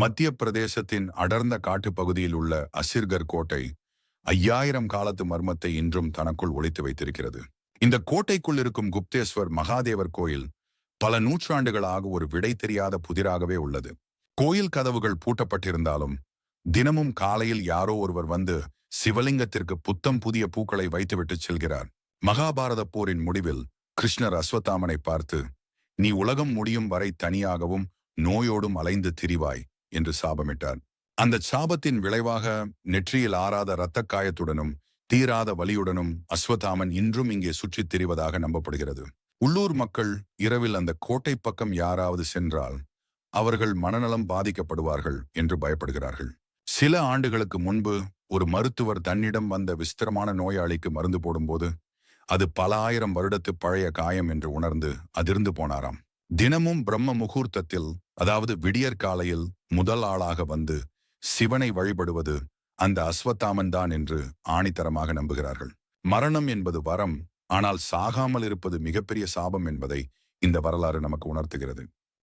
மத்திய பிரதேசத்தின் அடர்ந்த காட்டுப் பகுதியில் உள்ள அசிர்கர் கோட்டை ஐயாயிரம் காலத்து மர்மத்தை இன்றும் தனக்குள் ஒழித்து வைத்திருக்கிறது. இந்த கோட்டைக்குள் இருக்கும் குப்தேஸ்வர் மகாதேவர் கோயில் பல நூற்றாண்டுகளாக ஒரு விடை தெரியாத புதிராகவே உள்ளது. கோயில் கதவுகள் பூட்டப்பட்டிருந்தாலும் தினமும் காலையில் யாரோ ஒருவர் வந்து சிவலிங்கத்திற்கு புத்தம் புதிய பூக்களை வைத்துவிட்டு செல்கிறார். மகாபாரத போரின் முடிவில் கிருஷ்ணர் அஸ்வத்தாமனை பார்த்து நீ உலகம் முடியும் வரை தனியாகவும் நோயோடும் அலைந்து திரிவாய். என்று சாபமிட்டார். அந்த சாபத்தின் விளைவாக நெற்றியில் ஆறாத இரத்தக் காயத்துடனும் தீராத வலியுடனும் அஸ்வதாமன் இன்றும் இங்கே சுற்றித் திரிவதாக நம்பப்படுகிறது. உள்ளூர் மக்கள் இரவில் அந்த கோட்டை பக்கம் யாராவது சென்றால் அவர்கள் மனநலம் பாதிக்கப்படுவார்கள் என்று பயப்படுகிறார்கள். சில ஆண்டுகளுக்கு முன்பு ஒரு மருத்துவர் தன்னிடம் வந்த விஸ்திரமான நோயாளிக்கு மருந்து போடும்போது அது பல ஆயிரம் வருடத்து பழைய காயம் என்று உணர்ந்து அதிர்ந்து போனாராம். தினமும் பிரம்ம முகூர்த்தத்தில் அதாவது விடியற் காலையில் முதல் ஆளாக வந்து சிவனை வழிபடுவது அந்த அஸ்வத்தாமன் தான் என்று ஆணித்தரமாக நம்புகிறார்கள். மரணம் என்பது வரம் ஆனால் சாகாமல் இருப்பது மிகப்பெரிய சாபம் என்பதை இந்த வரலாறு நமக்கு உணர்த்துகிறது.